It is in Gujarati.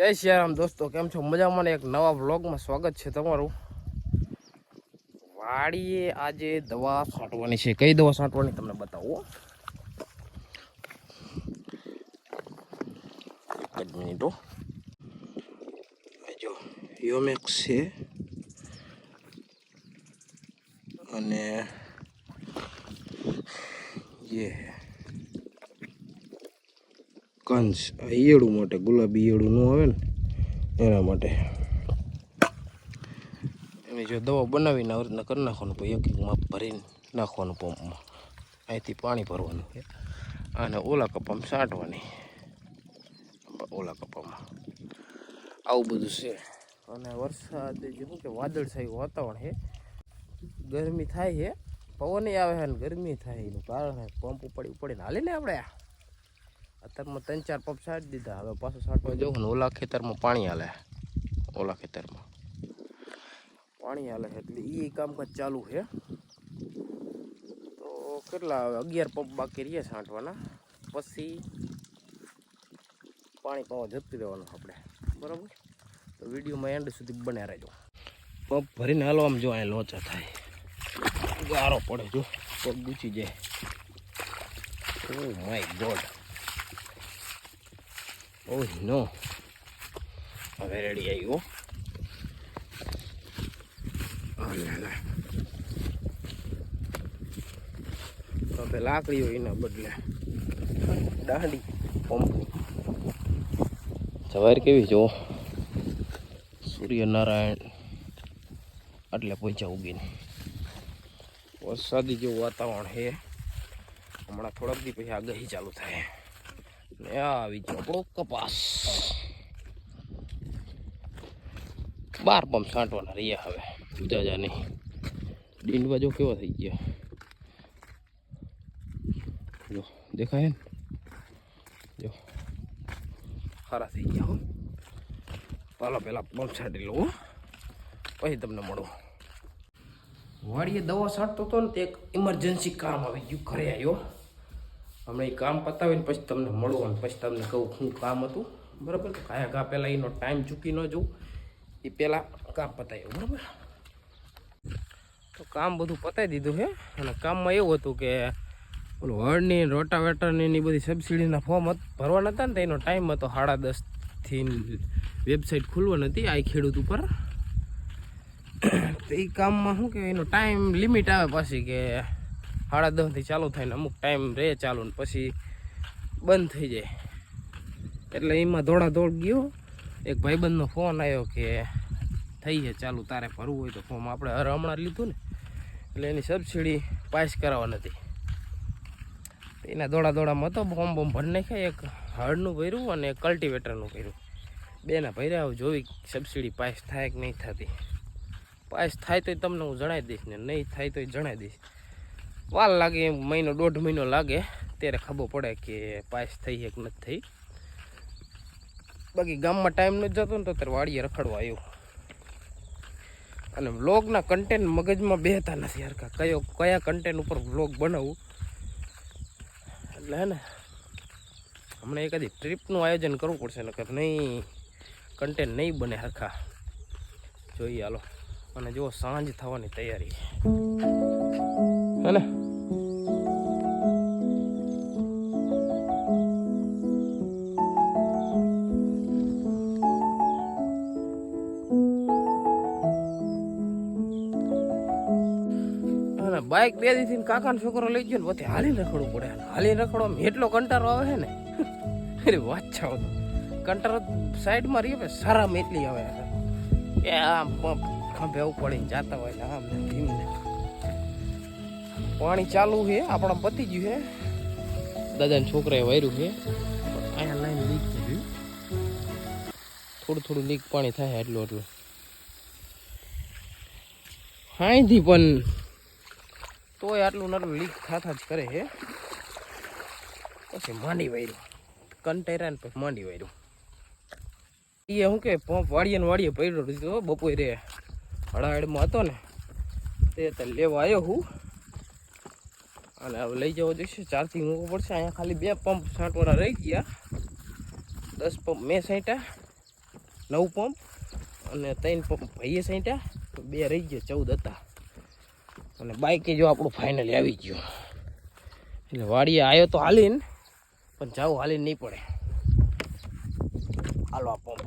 જય શ્રીરામ દોસ્તો, કેમ છો? મજામાં? એક નવા વ્લોગમાં સ્વાગત છે તમારું. વાડીએ આજે દવા છાંટવાની છે. કઈ દવા છાંટવાની તમને બતાવો એક મિનિટો જો યોમેક્સ છે. અને, યે. આ ઈયળું માટે, ગુલાબી ઈયળું આવે ને, એના માટે. એની જો દવા બનાવીને આવી રીતના કરી નાખવાનું, પછી એક એક માપ ભરીને નાખવાનું પંપમાં. અહીંથી પાણી ભરવાનું છે. અને ઓલા કપામાં છાંટવાની ઓલા કપામાં. આવું બધું છે. અને વરસાદ શું કે વાદળછાયું વાતાવરણ છે. ગરમી થાય છે. પવન આવે છે ગરમી થાય એનું કારણ પંપ ઉપાડી ઉપાડીને હાલે ને આપણે અત્યારમાં ત્રણ ચાર પંપ છાંટી દીધા. હવે પાછો છાંટવા જવું ને ઓલા ખેતરમાં પાણી હાલે. ઓલા ખેતરમાં. પાણી હાલે એટલે એ કામકાજ ચાલુ છે. તો કેટલા અગિયાર પંપ બાકી રહીએ છાંટવાના પછી પાણી પાવા જતું રહેવાનું આપણે. બરાબર? તો વિડીયોમાં એન્ડ સુધી બને રહેજો. પંપ ભરીને હાલવામાં જો અહીંયા લોચા થાય. ગારો પડે જો. પગ ગુચી જાય. Oh my god oh no. હવે રેડી આવ્યો હવે લાકડીઓ એના બદલે. દાંડી. પંપની સવાર કેવી જો સૂર્યનારાયણ. એટલે પહોંચ્યા ઉગીને. વરસાદી જેવું વાતાવરણ છે. હમણાં થોડાક દી પછી આગાહી ચાલુ થાય. ને આવી ગયો આપણો કપાસ બાર પંપ છાંટવાના રહ્યા હવે. જાજા નહીં. ડીંડવા જો કેવા થઈ ગયા? જો, દેખાય ને? જો. સારા થઈ ગયા હો. પાલો પહેલાં પંપ છાંટી લઉં. પછી તમને મળો. વાડીએ દવા છાંટતો હતો ને, તે એક ઇમરજન્સી કામ આવી ગયું, ઘરે આવ્યો. હમણાં એ કામ પતાવીને પછી તમને મળું અને પછી તમને કહું શું કામ હતું. બરાબર? તો કાયા કા પહેલાં એનો ટાઈમ ચૂકી ન જવું. એ પહેલાં કામ પતાવ્યું બરાબર? તો કામ બધું પતાવી દીધું છે અને કામમાં એવું હતું કે ઓલું હળની, રોટાવેટરની એની બધી સબસિડીના ફોર્મ ભરવાના હતા ને તો એનો ટાઈમ હતો સાડા દસથી વેબસાઇટ ખુલવાની હતી આ ખેડૂત ઉપર. તો એ કામમાં શું કે એનો ટાઈમ લિમિટ આવે પાછી કે સાડા દસથી ચાલુ થાય ને અમુક ટાઈમ રહે ચાલુ ને પછી બંધ થઈ જાય. એટલે એમાં દોડા દોડ ગયો. એક ભાઈબંધનો ફોન આવ્યો કે થઈ છે ચાલુ, તારે ભરવું હોય તો ફોર્મ આપણે હર હમણાં લીધું ને. એટલે એની સબસિડી પાસ કરાવવા નથી. એના દોડા દોડામાં હતો ફોર્મ બોમ ભરી નાખ્યા. એક હળનું ભર્યું અને એક કલ્ટિવેટરનું કર્યું બેના ભર્યા જોવી સબસિડી પાસ થાય કે નહીં થતી. પાસ થાય તો તમને હું જણાવી દઈશ ને, નહીં થાય તો જણાવી દઈશ. વાર લાગે એમ, મહિનો, દોઢ મહિનો લાગે. ત્યારે ખબર પડે કે પાસ થઈ એક નથી થઈ. બાકી ગામમાં ટાઈમ નથી જતો ને તો ત્યારે વાડીએ રખડવા આવ્યો. અને વ્લોગના કન્ટેન્ટ મગજમાં બેહતા નથી યાર કયો, કયા કન્ટેન્ટ ઉપર વ્લોગ બનાવવું એટલે હે ને, હમણાં એકાદી ટ્રીપનું આયોજન કરવું પડશે, નકર નહીં કન્ટેન્ટ નહીં બને હરખા. જોઈએ હાલો. અને જો સાંજ થવાની તૈયારી. હે ને? બાઇક બે દીથી કાકાનો છોકરો લઈ ગયો ને પછી હાલીને રખડવું પડે હાલીને રખડો એટલો કંટારો આવે છે ને. અરે છાવ કંટારો સાઈડમાં રહીએ સારા એટલી આવે એ આમ ખંભે ઉપાડીને જાતા હોય ને આમ ને પાણી ચાલુ છે, આપણા પતી ગયું છે. દાદાના છોકરાએ વાયરું છે. અહીંયા લાઈન લીક થઈ ગયું થોડું થોડું લીક પાણી થાય એટલું એટલું. હાઈથી પણ તોય આટલું નાટલું લીક થાતા જ કરે છે પછી માંડી વાર્યું કંટેરા ને માંડી વાર્યું એ શું કે પંપ વાડીએ ને વાડીએ પડ્યો દીધો બપોરે હળાહળમાં હતો ને, તે તો લેવા આવ્યો હું. અને હવે લઈ જવો જોઈશે. ચારથી મૂકવો પડશે. અહીંયા ખાલી બે પંપ છાંટવાના રહી ગયા. દસ પંપ મેં સાંટ્યા નવ પંપ. અને ત્રણ પંપ ભાઈએ સાંટ્યા બે રહી ગયા, ચૌદ હતા. અને બાઇકે જો આપણું ફાઇનલી આવી ગયું. એટલે વાડીએ આવ્યો તો હાલીને, પણ જાવ હાલીને નહીં પડે. હાલો આ પંપ મૂકી દઉં